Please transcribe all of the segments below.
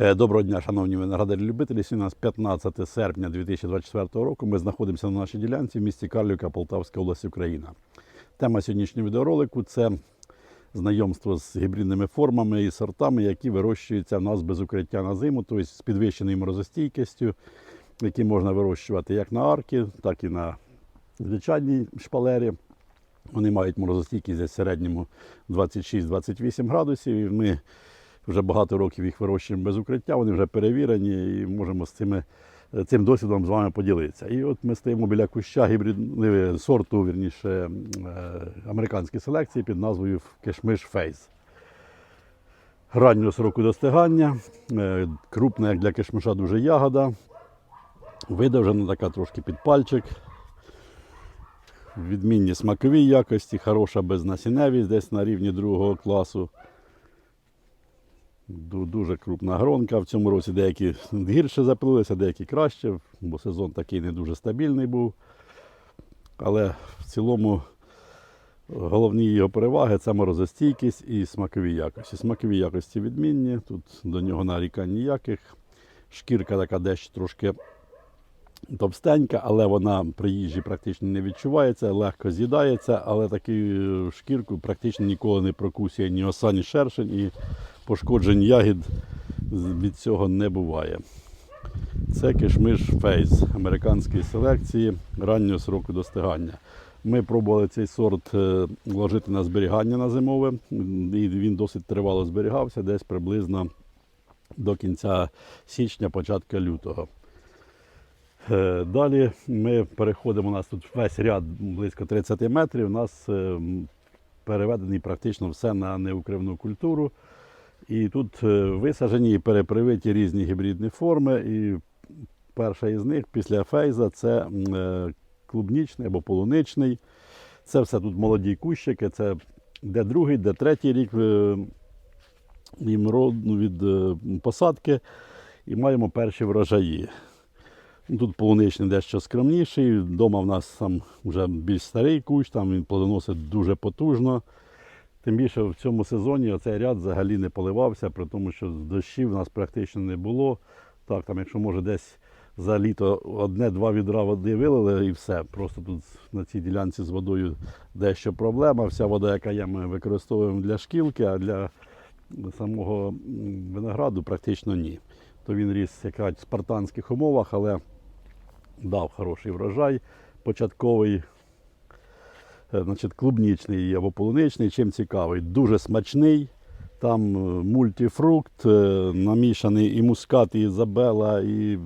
Е, Доброго дня, шановні виноградарі-любителі. Сьогодні у нас 15 серпня 2024 року. Ми знаходимося на нашій ділянці в місті Карлівка, Полтавська область, Україна. Тема сьогоднішнього відеоролику це знайомство з гібридними формами і сортами, які вирощуються в нас без укриття на зиму, тобто з підвищеною морозостійкістю, які можна вирощувати як на арки, так і на звичайній шпалері. Вони мають морозостійкість в середньому 26-28 градусів. І ми вже багато років їх вирощуємо без укриття, вони вже перевірені і можемо з цими, цим досвідом з вами поділитися. І от ми стоїмо біля куща гібридного сорту, вірніше, е, американської селекції під назвою Кешмиш Фейс. Раннього сроку достигання, е, крупна, як для кишмиша, дуже ягода. Видовжена така трошки під пальчик. Відмінні смакові якості, хороша безнасінневість десь на рівні другого класу. Ду- Дуже крупна гронка. В цьому році деякі гірше запилилися, деякі краще, бо сезон такий не дуже стабільний був. Але в цілому головні його переваги це морозостійкість і смакові якості. Смакові якості відмінні, тут до нього нарікань ніяких. Шкірка така дещо трошки товстенька, але вона при їжі практично не відчувається, легко з'їдається, але таку е, шкірку практично ніколи не прокусує ні оса, ні шершень, і пошкоджень ягід від цього не буває. Це кишмиш фейс американської селекції раннього сроку достигання. Ми пробували цей сорт е, вложити на зберігання на зимове, і він досить тривало зберігався, десь приблизно до кінця січня, початка лютого. Е, Далі ми переходимо, у нас тут весь ряд близько 30 метрів. У нас е, переведений практично все на неукривну культуру. І тут е, висаджені і перепривиті різні гібридні форми. І перша із них після фейза це е, клубнічний або полуничний. Це все тут молоді кущики, це де другий, де третій рік е, їм від посадки. І маємо перші врожаї. Тут полуничний дещо скромніший. Вдома в нас там вже більш старий кущ, там він плодоносить дуже потужно. Тим більше в цьому сезоні оцей ряд взагалі не поливався, при тому, що дощів у нас практично не було. Так, там, якщо може десь за літо одне-два відра води вилили і все. Просто тут на цій ділянці з водою дещо проблема. Вся вода, яка є, ми використовуємо для шкілки, а для самого винограду практично ні. То він ріс як в спартанських умовах, але дав хороший врожай. Початковий, значить, клубнічний або полуничний. Чим цікавий? Дуже смачний. Там е, мультифрукт, е, намішаний і мускат, і Ізабела, і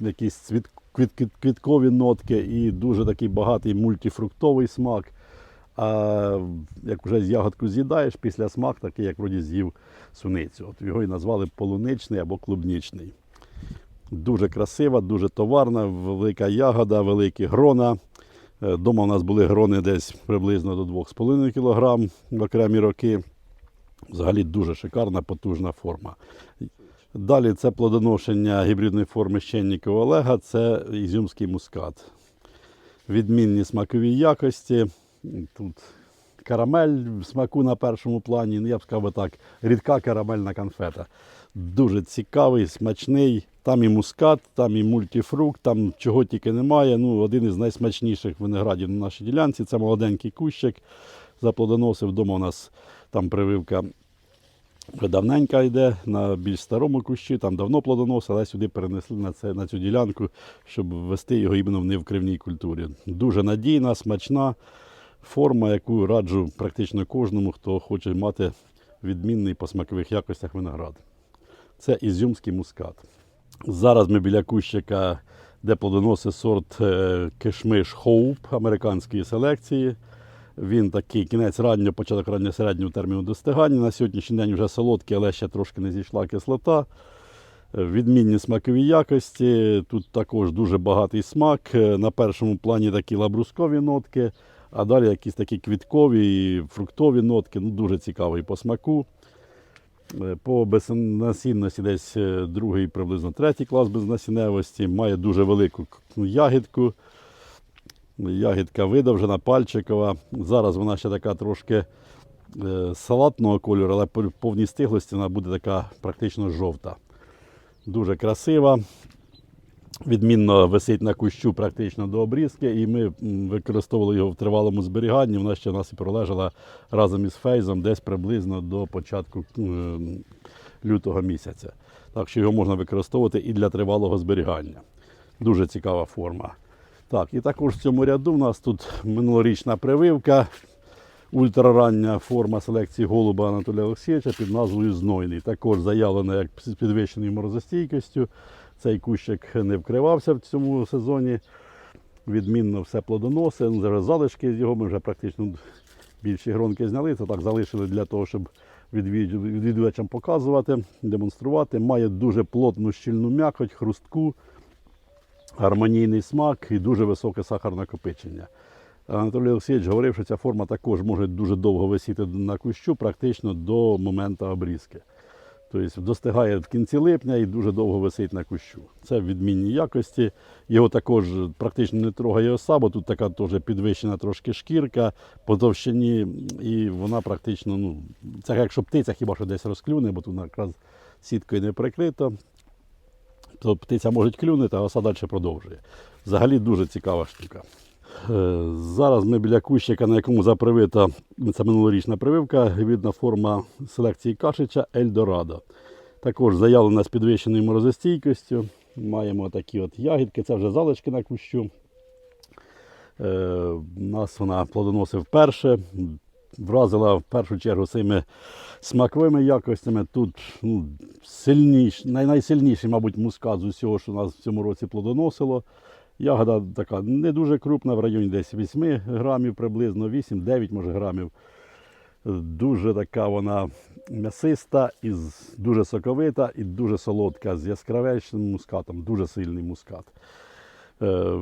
якісь цвіт, квіт, квіт- квіткові нотки, і дуже такий багатий мультифруктовий смак. А як вже з ягодку з'їдаєш, після смак такий, як вроді з'їв суницю. От його і назвали полуничний або клубнічний. Дуже красива, дуже товарна, велика ягода, великі грона. Е, Дома у нас були грони десь приблизно до 2,5 кг в окремі роки. Взагалі дуже шикарна, потужна форма. Далі це плодоношення гібридної форми Щеннікова Олега, це ізюмський мускат. Відмінні смакові якості. Тут карамель в смаку на першому плані, ну я б сказав так, рідка карамельна конфета. Дуже цікавий, смачний. Там і мускат, там і мультифрукт, там чого тільки немає. Ну, один із найсмачніших виноградів на нашій ділянці. Це молоденький кущик. Заплодоносив вдома у нас там прививка давненька йде на більш старому кущі, там давно плодоносив, але сюди перенесли на, це, на цю ділянку, щоб ввести його іменно в невкривній культурі. Дуже надійна, смачна форма, яку раджу практично кожному, хто хоче мати відмінний по смакових якостях виноград. Це ізюмський мускат. Зараз ми біля кущика, де плодоносить сорт е, кишмиш Хоуп американської селекції. Він такий кінець раннього, початок раннього середнього терміну достигання. На сьогоднішній день вже солодкий, але ще трошки не зійшла кислота. Е, Відмінні смакові якості. Тут також дуже багатий смак. Е, На першому плані такі лабрускові нотки, а далі якісь такі квіткові фруктові нотки. Ну, дуже цікавий по смаку. Е, По безнасінності десь е, другий, приблизно третій клас безнасінневості. Має дуже велику ну, ягідку. Ягідка видовжена, пальчикова. Зараз вона ще така трошки е, салатного кольору, але по повній стиглості вона буде така практично жовта. Дуже красива. Відмінно висить на кущу практично до обрізки, і ми використовували його в тривалому зберіганні. Вона ще в нас і пролежала разом із фейзом десь приблизно до початку лютого місяця. Так що його можна використовувати і для тривалого зберігання. Дуже цікава форма. Так, і також в цьому ряду в нас тут минулорічна прививка, ультрарання форма селекції голуба Анатолія Олексійовича під назвою Знойний. Також заявлена як з підвищеною морозостійкістю. Цей кущик не вкривався в цьому сезоні. Відмінно все плодоносить. Ну, Зараз залишки з його ми вже практично більші гронки зняли. Це так залишили для того, щоб відвідувачам показувати, демонструвати. Має дуже плотну щільну м'якоть, хрустку, гармонійний смак і дуже високе сахарнакопичення. Анатолій Олексійович говорив, що ця форма також може дуже довго висіти на кущу, практично до моменту обрізки. Тобто достигає в кінці липня і дуже довго висить на кущу. Це відмінні якості. Його також практично не трогає оса, бо тут така теж підвищена трошки шкірка по товщині, і вона практично, ну, це якщо птиця хіба що десь розклюне, бо тут якраз сіткою не прикрито, то птиця може клюнути, а оса далі продовжує. Взагалі дуже цікава штука. Е, Зараз ми біля кущика, на якому запривита це минулорічна прививка, гібридна форма селекції кашича Ельдорадо. Також заявлена з підвищеною морозостійкістю. Маємо такі от ягідки, це вже залишки на кущу. Е, нас вона плодоносив вперше. Вразила в першу чергу цими смаковими якостями. Тут ну, сильніш, най- найсильніший, мабуть, мускат з усього, що нас в цьому році плодоносило. Ягода така не дуже крупна, в районі десь 8 грамів приблизно, 8-9 може грамів. Дуже така вона м'ясиста, і дуже соковита і дуже солодка, з яскравечним мускатом, дуже сильний мускат. Е,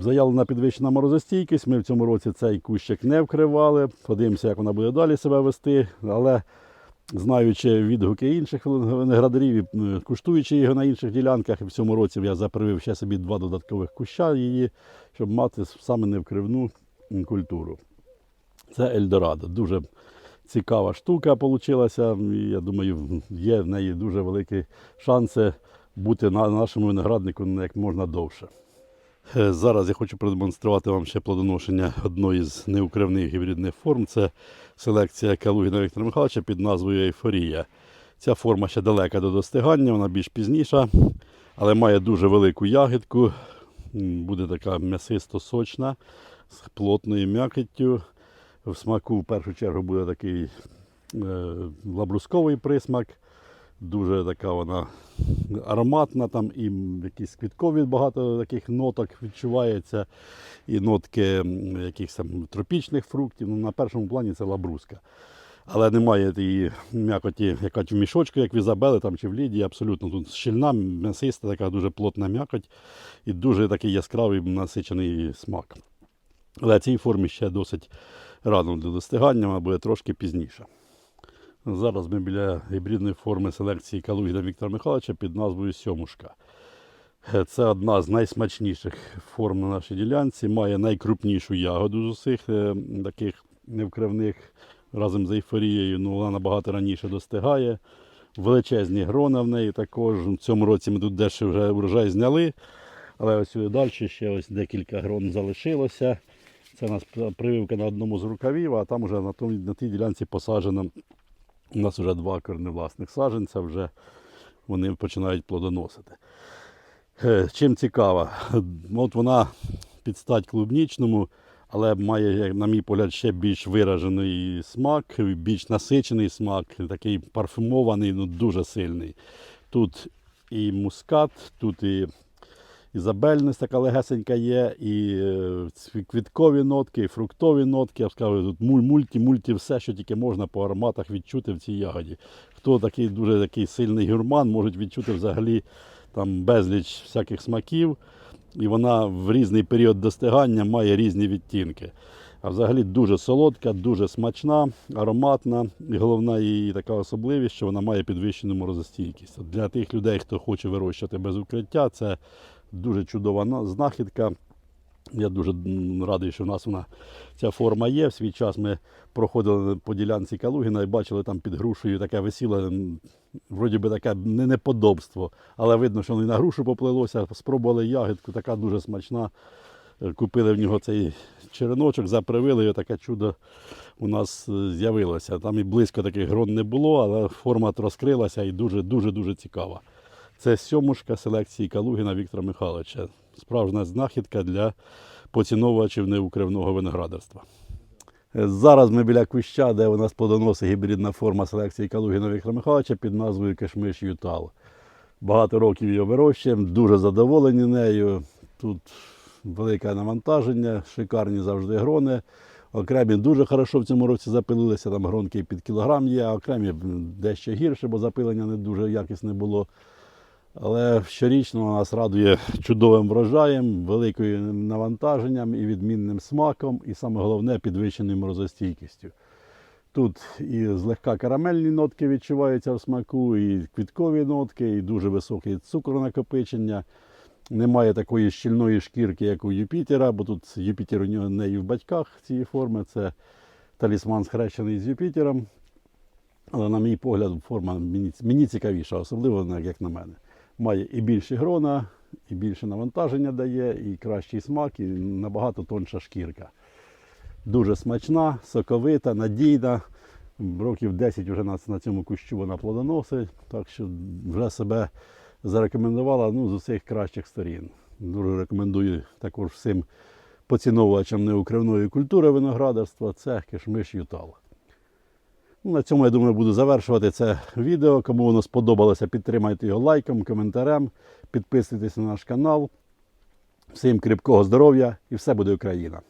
Заявлена підвищена морозостійкість. Ми в цьому році цей кущик не вкривали. Подивимося, як вона буде далі себе вести. Але знаючи відгуки інших виноградарів, і, е, куштуючи його на інших ділянках, і в цьому році я запривив ще собі два додаткових куща її, щоб мати саме невкривну культуру. Це Ельдорадо. Дуже цікава штука вийшла. Я думаю, є в неї дуже великі шанси бути на нашому винограднику як можна довше. Е, Зараз я хочу продемонструвати вам ще плодоношення одної з неукривних гібридних форм. Це селекція Калугіна Віктора Михайловича під назвою Ейфорія. Ця форма ще далека до достигання, вона більш пізніша, але має дуже велику ягідку. Буде така м'ясисто-сочна, з плотною м'якіттю. В смаку в першу чергу буде такий е, лабрусковий присмак. Дуже така вона ароматна, там і якісь квіткові багато таких ноток відчувається, і нотки якихось там тропічних фруктів. Ну, на першому плані це лабруска. Але немає тієї м'якоті, яка в мішочку, як в Ізабели там, чи в Лідії. Абсолютно тут щільна, м'ясиста, така дуже плотна м'якоть і дуже такий яскравий насичений смак. Але цій формі ще досить рано до достигання, вона буде трошки пізніше. Зараз ми біля гібридної форми селекції Калугіна Віктора Михайловича під назвою Сьомушка. Е, Це одна з найсмачніших форм на нашій ділянці, має найкрупнішу ягоду з усіх е, таких невкривних разом з ейфорією. Ну, вона набагато раніше достигає. Величезні грона в неї також. В цьому році ми тут дещо вже урожай зняли. Але ось далі ще ось декілька грон залишилося. Це у нас прививка на одному з рукавів, а там вже на, тій ділянці посаджено. У нас вже два корневласних саджанця, вже вони починають плодоносити. Е, Чим цікава? От вона під стать клубнічному, але має, на мій погляд, ще більш виражений смак, більш насичений смак, такий парфумований, ну дуже сильний. Тут і мускат, тут і ізабельність така легесенька є, і е, квіткові нотки, і фруктові нотки. Я б сказав, тут муль- мульті, мульті, все, що тільки можна по ароматах відчути в цій ягоді. Хто такий дуже такий сильний гурман, можуть відчути взагалі там безліч всяких смаків. І вона в різний період достигання має різні відтінки. А взагалі дуже солодка, дуже смачна, ароматна. І головна її така особливість, що вона має підвищену морозостійкість. Для тих людей, хто хоче вирощувати без укриття, це дуже чудова знахідка. Я дуже радий, що в нас вона ця форма є. В свій час ми проходили по ділянці Калугіна і бачили там під грушею таке висіло, вроді би таке не неподобство, але видно, що і на грушу поплилося. Спробували ягідку, така дуже смачна. Е, Купили в нього цей череночок, запривили, і таке чудо у нас е, з'явилося. Там і близько таких грон не було, але форма розкрилася і дуже-дуже дуже цікава. Це сьомушка селекції Калугіна Віктора Михайловича. Справжня знахідка для поціновувачів неукривного виноградарства. Е, Зараз ми біля куща, де у нас плодоносить гібридна форма селекції Калугіна Віктора Михайловича під назвою Кишмиш Ютал. Багато років її вирощуємо, дуже задоволені нею. Тут велике навантаження, шикарні завжди грони. Окремі дуже хорошо в цьому році запилилися, там гронки під кілограм є, а окремі дещо гірше, бо запилення не дуже якісне було. Але щорічно нас радує чудовим врожаєм, великим навантаженням і відмінним смаком, і саме головне підвищеною морозостійкістю. Тут і злегка карамельні нотки відчуваються в смаку, і квіткові нотки, і дуже високе цукронакопичення. Немає такої щільної шкірки, як у Юпітера, бо тут Юпітер у нього не і в батьках цієї форми. Це талісман схрещений з Юпітером. Але, на мій погляд, форма мені цікавіша, особливо як на мене. Має і більші грона, і більше навантаження дає, і кращий смак, і набагато тонша шкірка. Дуже смачна, соковита, надійна. Років 10 вже на, на цьому кущу вона плодоносить, так що вже себе зарекомендувала ну, з усіх кращих сторін. Дуже рекомендую також всім поціновувачам неукривної культури виноградарства. Це кишмиш Ютал. Ну, на цьому, я думаю, буду завершувати це відео. Кому воно сподобалося, підтримайте його лайком, коментарем, підписуйтесь на наш канал. Всім кріпкого здоров'я і все буде Україна!